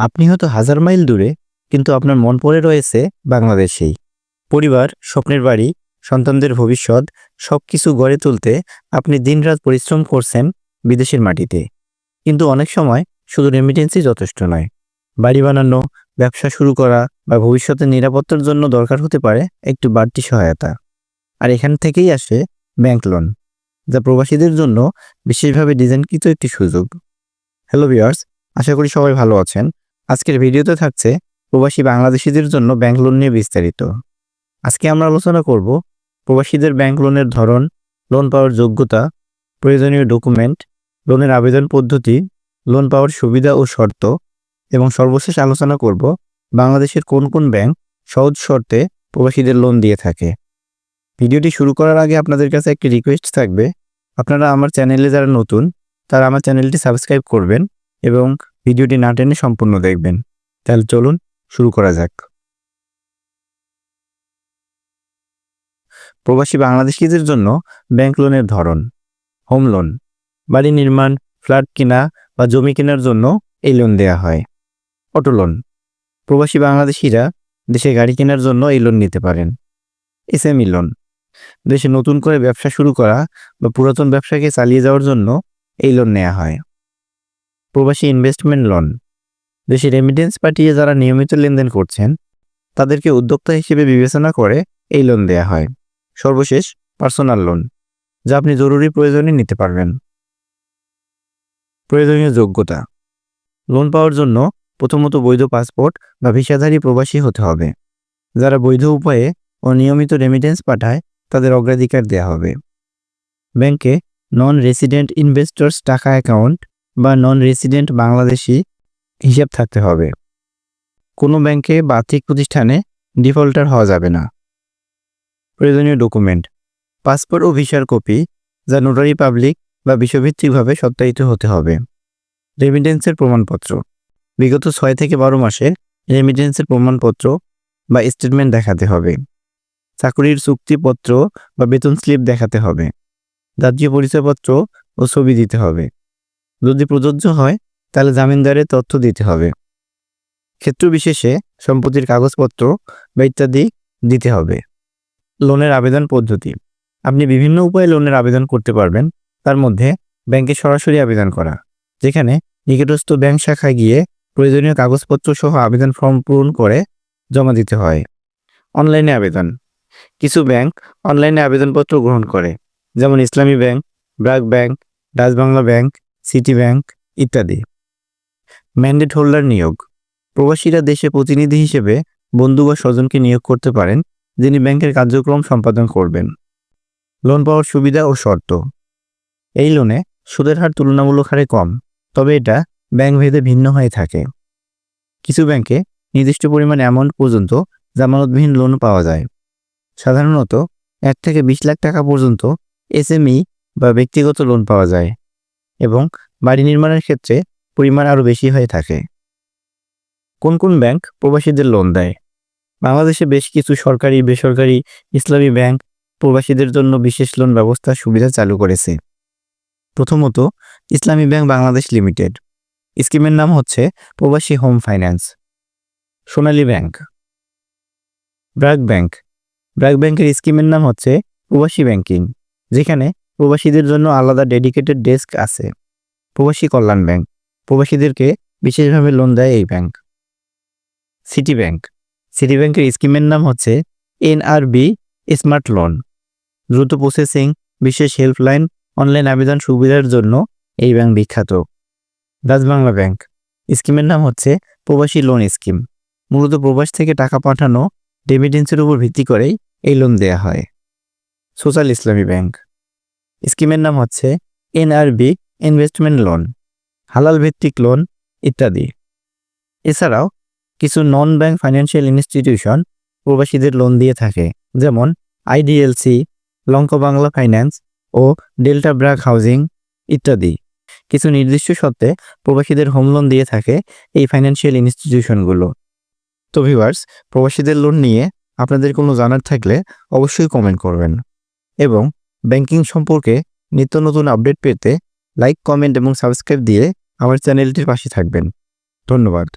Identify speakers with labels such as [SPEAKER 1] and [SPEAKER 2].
[SPEAKER 1] আপনি হয়তো হাজার মাইল দূরে, কিন্তু আপনার মন পড়ে রয়েছে বাংলাদেশেই। পরিবার, স্বপ্নের বাড়ি, সন্তানদের ভবিষ্যৎ সব কিছু গড়ে তুলতে আপনি দিনরাত পরিশ্রম করছেন বিদেশের মাটিতে। কিন্তু অনেক সময় শুধু রেমিটেন্সই যথেষ্ট নয়। বাড়ি বানানো, ব্যবসা শুরু করা বা ভবিষ্যতের নিরাপত্তার জন্য দরকার হতে পারে একটু বাড়তি সহায়তা। আর এখান থেকেই আসে ব্যাংক লোন যা প্রবাসীদের জন্য বিশেষভাবে ডিজাইনকৃত একটি সুযোগ। হ্যালো ভিউয়ার্স আশা করি সবাই ভালো আছেন। আজকের ভিডিওতে থাকছে প্রবাসী বাংলাদেশিদের জন্য ব্যাংক লোন নিয়ে বিস্তারিত। আজকে আমরা আলোচনা করব প্রবাসীদের ব্যাংক লোনের ধরন, লোন পাওয়ার যোগ্যতা, প্রয়োজনীয় ডকুমেন্ট, লোনের আবেদন পদ্ধতি, লোন পাওয়ার সুবিধা ও শর্ত এবং সর্বশেষ আলোচনা করব বাংলাদেশের কোন কোন ব্যাংক সহজ শর্তে প্রবাসীদের লোন দিয়ে থাকে। ভিডিওটি শুরু করার আগে আপনাদের কাছে একটি রিকোয়েস্ট থাকবে। আপনারা আমার চ্যানেলে যারা নতুন, তারা আমার চ্যানেলটি সাবস্ক্রাইব করবেন এবং ভিডিওটি না টেনে সম্পূর্ণ দেখবেন। তাহলে চলুন শুরু করা যাক। প্রবাসী বাংলাদেশিদের জন্য ব্যাংক লোনের ধরন, হোম লোন, বাড়ি নির্মাণ, ফ্ল্যাট কিনা বা জমি কেনার জন্য এই লোন দেয়া হয়। অটো লোন, প্রবাসী বাংলাদেশিরা দেশে গাড়ি কেনার জন্য এই লোন নিতে পারেন। এসএমই লোন, দেশে নতুন করে ব্যবসা শুরু করা বা পুরাতন ব্যবসাকে চালিয়ে যাওয়ার জন্য এই লোন নেওয়া হয়। প্রবাসী ইনভেস্টমেন্ট লোন দেশে রেমিটেন্স পাঠিয়ে যারা নিয়মিত লেনদেন করছেন, তাদেরকে উদ্যোক্তা হিসেবে বিবেচনা করে এই লোন দেয়া হয়। সর্বশেষ পার্সোনাল লোন যা আপনি জরুরি প্রয়োজনে নিতে পারবেন। প্রয়োজনীয় যোগ্যতা লোন পাওয়ার জন্য প্রথমত বৈধ পাসপোর্ট বা ভিসাধারী প্রবাসী হতে হবে। যারা বৈধ উপায়ে ও নিয়মিত রেমিটেন্স পাঠায়, তাদের অগ্রাধিকার দেওয়া হবে। ব্যাংকে নন রেসিডেন্ট ইনভেস্টর্স টাকা অ্যাকাউন্ট বা নন রেসিডেন্ট বাংলাদেশি হিসাব থাকতে হবে। কোনো ব্যাংকে বা আর্থিক প্রতিষ্ঠানে ডিফল্টার হওয়া যাবে না। প্রয়োজনীয় ডকুমেন্ট, পাসপোর্ট ও ভিসার কপি যা নোটারি পাবলিক বা বিশ্বভিত্তিকভাবে সত্যায়িত হতে হবে। রেমিটেন্সের প্রমাণপত্র, বিগত ছয় থেকে বারো মাসের রেমিটেন্সের প্রমাণপত্র বা স্টেটমেন্ট দেখাতে হবে। চাকরির চুক্তিপত্র বা বেতন স্লিপ দেখাতে হবে। জাতীয় পরিচয়পত্র ও ছবি দিতে হবে। যদি প্রযোজ্য হয়, তাহলে জামিনদারের তথ্য দিতে হবে। ক্ষেত্র বিশেষে সম্পত্তির কাগজপত্র বা ইত্যাদি দিতে হবে। লোনের আবেদন পদ্ধতি। আপনি বিভিন্ন উপায়ে লোনের আবেদন করতে পারবেন। তার মধ্যে ব্যাংকে সরাসরি আবেদন করা, যেখানে নিকটস্থ ব্যাংক শাখায় গিয়ে প্রয়োজনীয় কাগজপত্র সহ আবেদন ফর্ম পূরণ করে জমা দিতে হয়। অনলাইনে আবেদন। কিছু ব্যাংক অনলাইনে আবেদনপত্র গ্রহণ করে, যেমন Islami Bank BRAC Bank, Dutch Bangla Bank City Bank ইত্যাদি। ম্যান্ডেট হোল্ডার নিয়োগ। প্রবাসীরা দেশে প্রতিনিধি হিসেবে বন্ধু বা স্বজনকে নিয়োগ করতে পারেন, যিনি ব্যাংকের কার্যক্রম সম্পাদন করবেন। লোন পাওয়ার সুবিধা ও শর্ত। এই লোনে সুদের হার তুলনামূলক হারে কম, তবে এটা ব্যাংক ভেদে ভিন্ন হয়ে থাকে। কিছু ব্যাংকে নির্দিষ্ট পরিমাণ অ্যামাউন্ট পর্যন্ত জামানতবিহীন লোন পাওয়া যায়। সাধারণত এক থেকে বিশ লাখ টাকা পর্যন্ত এসএমই বা ব্যক্তিগত লোন পাওয়া যায়। এবং বাড়ি নির্মাণের ক্ষেত্রে পরিমাণ আরও বেশি হয়ে থাকে। কোন কোন ব্যাংক প্রবাসীদের লোন দেয়? বাংলাদেশে বেশ কিছু সরকারি, বেসরকারি, ইসলামী ব্যাংক প্রবাসীদের জন্য বিশেষ লোন ব্যবস্থার সুবিধা চালু করেছে। প্রথমত, ইসলামী ব্যাংক বাংলাদেশ লিমিটেড। স্কিমের নাম হচ্ছে প্রবাসী home finance. Sonali Bank. BRAC Bank. BRAC ব্যাংকের স্কিমের নাম হচ্ছে প্রবাসী ব্যাংকিং, যেখানে প্রবাসীদের জন্য আলাদা ডেডিকেটেড ডেস্ক আছে। প্রবাসী কল্যাণ ব্যাংক। প্রবাসীদেরকে বিশেষভাবে লোন দেয় এই ব্যাংক। সিটি ব্যাংক সিটি ব্যাংকের স্কিমের নাম হচ্ছে এনআরবি স্মার্ট লোন দ্রুত প্রসেসিং বিশেষ হেল্পলাইন অনলাইন আবেদন সুবিধার জন্য এই ব্যাংক বিখ্যাত। রাজবাংলা ব্যাংক স্কিমের নাম হচ্ছে প্রবাসী লোন স্কিম মূলত প্রবাস থেকে টাকা পাঠানো ডেমিটেন্সের উপর ভিত্তি করেই এই লোন দেয়া হয়। সোশ্যাল ইসলামী ব্যাংক স্কিমের নাম হচ্ছে এনআরবি, ইনভেস্টমেন্ট লোন, হালাল ভিত্তিক লোন ইত্যাদি। এছাড়াও কিছু নন ব্যাংক ফাইন্যান্সিয়াল ইনস্টিটিউশন প্রবাসীদের লোন দিয়ে থাকে, যেমন আইডিএলসি লঙ্ক বাংলা ফাইন্যান্স ও ডেল্টা ব্র্যাক হাউজিং ইত্যাদি। কিছু নির্দিষ্ট সত্ত্বে প্রবাসীদের হোম লোন দিয়ে থাকে এই ফাইন্যান্সিয়াল ইনস্টিটিউশনগুলো তো ভিউয়ার্স প্রবাসীদের লোন নিয়ে আপনাদের কোনো জানার থাকলে অবশ্যই কমেন্ট করবেন। এবং ব্যাংকিং সম্পর্কে নিত্য নতুন আপডেট পেতে লাইক, কমেন্ট এবং সাবস্ক্রাইব দিয়ে আমার চ্যানেলটির পাশে থাকবেন। ধন্যবাদ।